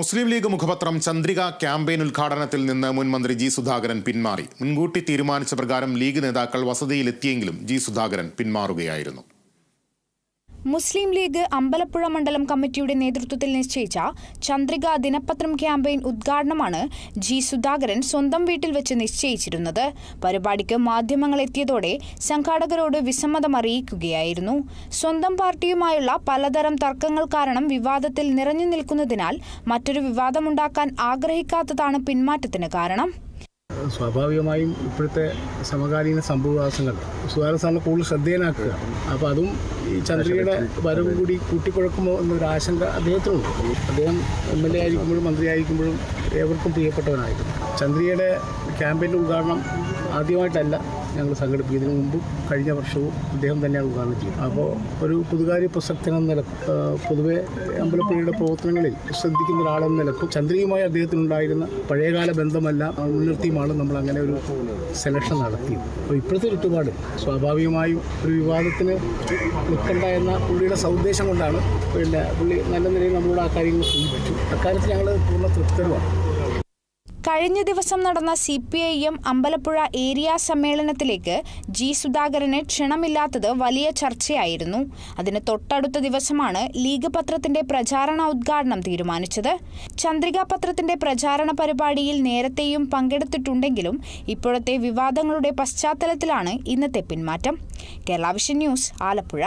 മുസ്ലിം league മുഖപത്രം Chandrika campaign ഉദ്ഘാടനത്തിൽ നിന്ന് മുൻ മന്ത്രി ജി സുധാകരൻ പിന്മാറി. മുൻകൂട്ടി തീരുമാനിച്ച പ്രകാരം ലീഗ് നേതാക്കൾ വസതിയിലെത്തിയെങ്കിലും ജി സുധാകരൻ പിന്മാറുകയായിരുന്നു. മുസ്ലിം ലീഗ് അമ്പലപ്പുഴ മണ്ഡലം കമ്മിറ്റിയുടെ നേതൃത്വത്തിൽ നിശ്ചയിച്ച ചന്ദ്രിക ദിനപത്രം ക്യാമ്പയിൻ ഉദ്ഘാടനമാണ് ജി സുധാകരൻ സ്വന്തം വീട്ടിൽ വെച്ച് നിശ്ചയിച്ചിരുന്നത്. പരിപാടിക്ക് മാധ്യമങ്ങൾ എത്തിയതോടെ സംഘാടകരോട് വിസമ്മതം അറിയിക്കുകയായിരുന്നു സ്വന്തം പാർട്ടിയുമായുള്ള പലതരം തർക്കങ്ങൾ കാരണം വിവാദത്തിൽ നിറഞ്ഞു നിൽക്കുന്നതിനാൽ മറ്റൊരു വിവാദമുണ്ടാക്കാൻ ആഗ്രഹിക്കാത്തതാണ് പിന്മാറ്റത്തിന് കാരണം. സ്വാഭാവികമായും ഇപ്പോഴത്തെ സമകാലീന സംഭവവാസങ്ങൾ സുധാകരൻ സാറിനെ കൂടുതൽ ശ്രദ്ധേയനാക്കുക. അപ്പോൾ അതും ഈ ചന്ദ്രികയുടെ വരവും കൂടി കൂട്ടിക്കുഴക്കുമോ എന്നൊരു ആശങ്ക അദ്ദേഹത്തിനുണ്ട്. അദ്ദേഹം എം എൽ എ ആയിരിക്കുമ്പോഴും മന്ത്രിയായിരിക്കുമ്പോഴും ഏവർക്കും പ്രിയപ്പെട്ടവനായിരുന്നു. ചന്ദ്രികയുടെ ക്യാമ്പയിന്റെ ഉദ്ഘാടനം ആദ്യമായിട്ടല്ല. ഞങ്ങൾ സംഘടിപ്പിക്കും ഇതിനു മുമ്പ് കഴിഞ്ഞ വർഷവും അദ്ദേഹം തന്നെയാണ് ഉദ്ഘാടനം ചെയ്തത്. അപ്പോൾ ഒരു പൊതുകാര്യ പ്രസക്തനെന്ന നില പൊതുവെ അമ്പലപ്പുഴയുടെ പ്രവർത്തനങ്ങളിൽ ശ്രദ്ധിക്കുന്ന ഒരാളെന്ന നിലക്കും ചന്ദ്രയുമായി അദ്ദേഹത്തിനുണ്ടായിരുന്ന പഴയകാല ബന്ധമല്ല മുൻനിർത്തിയുമാണ് നമ്മൾ അങ്ങനെ ഒരു സെലക്ഷൻ നടത്തിയത്. അപ്പോൾ ഇപ്പോഴത്തെ ചുറ്റുപാട് സ്വാഭാവികമായും ഒരു വിവാദത്തിന് നിൽക്കണ്ട എന്ന പുള്ളിയുടെ സൗദ്ദേശം കൊണ്ടാണ് പിന്നെ പുള്ളി നല്ല നിലയിൽ നമ്മളോട് ആ കാര്യങ്ങൾ സൂചിപ്പിച്ചു. അക്കാര്യത്തിൽ ഞങ്ങൾ പൂർണ തൃപ്തരുമാണ്. കഴിഞ്ഞ ദിവസം നടന്ന C P I M Ambalappuzha area സമ്മേളനത്തിലേക്ക് G സുധാകരനെ ക്ഷണമില്ലാത്തത് വലിയ ചർച്ചയായിരുന്നു. അതിന് തൊട്ടടുത്ത ദിവസമാണ് ലീഗ് പത്രത്തിന്റെ പ്രചാരണ ഉദ്ഘാടനം തീരുമാനിച്ചത്. ചന്ദ്രിക പത്രത്തിന്റെ പ്രചാരണ പരിപാടിയിൽ നേരത്തെയും പങ്കെടുത്തിട്ടുണ്ടെങ്കിലും ഇപ്പോഴത്തെ വിവാദങ്ങളുടെ പശ്ചാത്തലത്തിലാണ് ഇന്നത്തെ പിന്മാറ്റം. Kerala vision news Alappuzha.